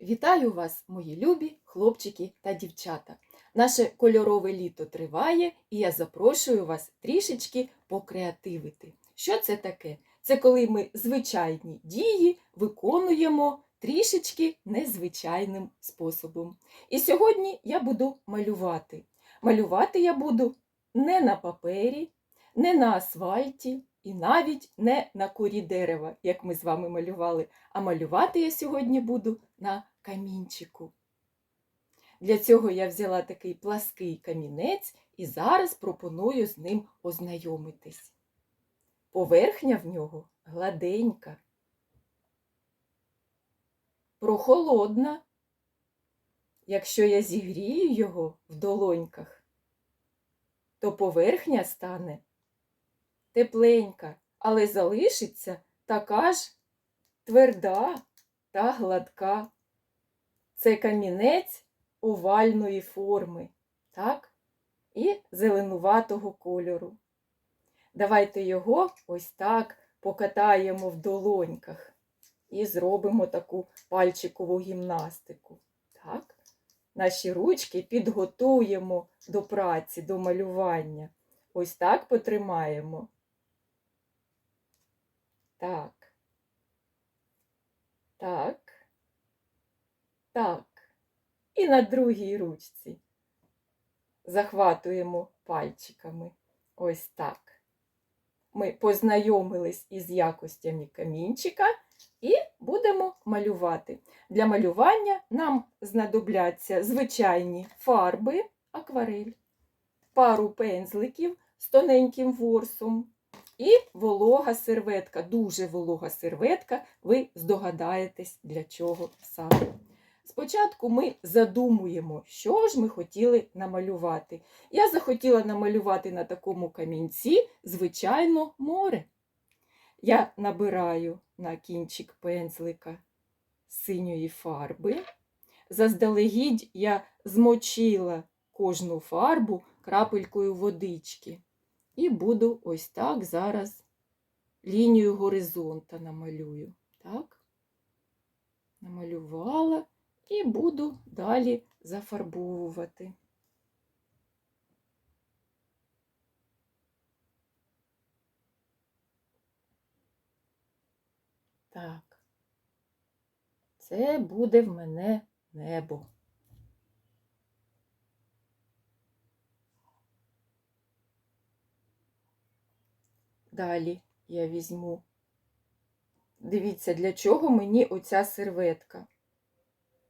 Вітаю вас, мої любі хлопчики та дівчата. Наше кольорове літо триває, і я запрошую вас трішечки покреативити. Що це таке? Це коли ми звичайні дії виконуємо трішечки незвичайним способом. І сьогодні я буду малювати. Малювати я буду не на папері, не на асфальті і навіть не на корі дерева, як ми з вами малювали, а малювати я сьогодні буду на камінчику. Для цього я взяла такий плаский камінець і зараз пропоную з ним ознайомитись. Поверхня в нього гладенька, прохолодна. Якщо я зігрію його в долоньках, то поверхня стане тепленька, але залишиться така ж тверда та гладка. Це камінець овальної форми, так? І зеленуватого кольору. Давайте його ось так покатаємо в долоньках і зробимо таку пальчикову гімнастику. Так? Наші ручки підготуємо до праці, до малювання. Ось так потримаємо. Так. Так. Так. І на другій ручці захватуємо пальчиками. Ось так. Ми познайомились із якостями камінчика і будемо малювати. Для малювання нам знадобляться звичайні фарби, акварель, пару пензликів з тоненьким ворсом і волога серветка, дуже волога серветка, ви здогадаєтесь, для чого саме. Спочатку ми задумуємо, що ж ми хотіли намалювати. Я захотіла намалювати на такому камінці, звичайно, море. Я набираю на кінчик пензлика синьої фарби. Заздалегідь я змочила кожну фарбу крапелькою водички. І буду ось так зараз лінію горизонта намалюю. Так? Намалювала і буду далі зафарбовувати. Так, це буде в мене небо. Далі я візьму. Дивіться, для чого мені оця серветка.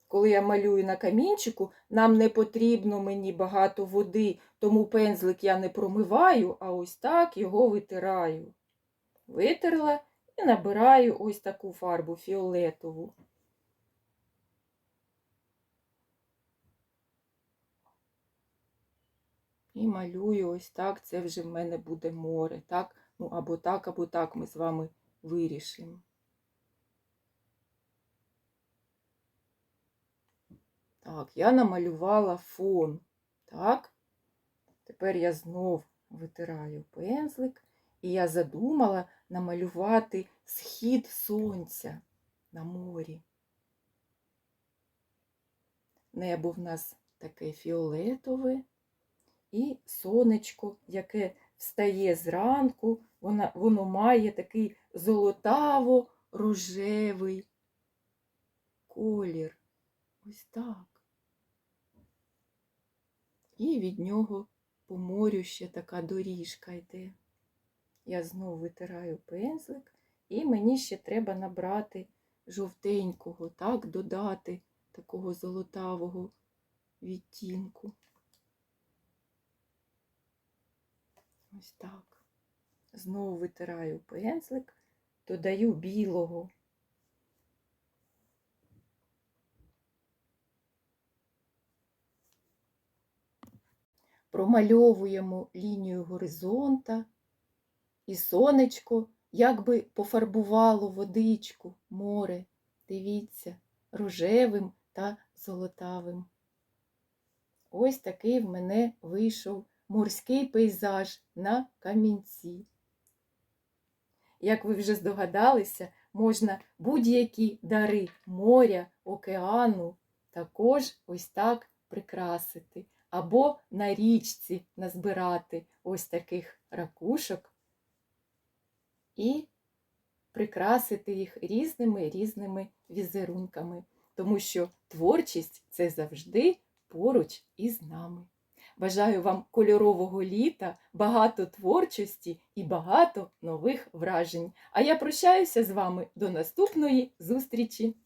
Коли я малюю на камінчику, нам не потрібно мені багато води, тому пензлик я не промиваю, а ось так його витираю. Витерла і набираю ось таку фарбу фіолетову. І малюю ось так, це вже в мене буде море. Так? Ну, або так, або так ми з вами вирішимо. Так, я намалювала фон. Так, тепер я знов витираю пензлик, і я задумала намалювати схід сонця на морі. Небо в нас таке фіолетове, і сонечко, яке встає зранку, воно, воно має такий золотаво-рожевий колір. Ось так. І від нього по морю ще така доріжка йде. Я знову витираю пензлик, і мені ще треба набрати жовтенького, так, додати такого золотавого відтінку. Ось так. Знову витираю пензлик, додаю білого. Промальовуємо лінію горизонта, і сонечко якби пофарбувало водичку, море, дивіться, рожевим та золотавим. Ось такий в мене вийшов морський пейзаж на камінці. Як ви вже здогадалися, можна будь-які дари моря, океану також ось так прикрасити. Або на річці назбирати ось таких ракушок і прикрасити їх різними різними візерунками, тому що творчість це завжди поруч із нами. Бажаю вам кольорового літа, багато творчості і багато нових вражень. А я прощаюся з вами до наступної зустрічі!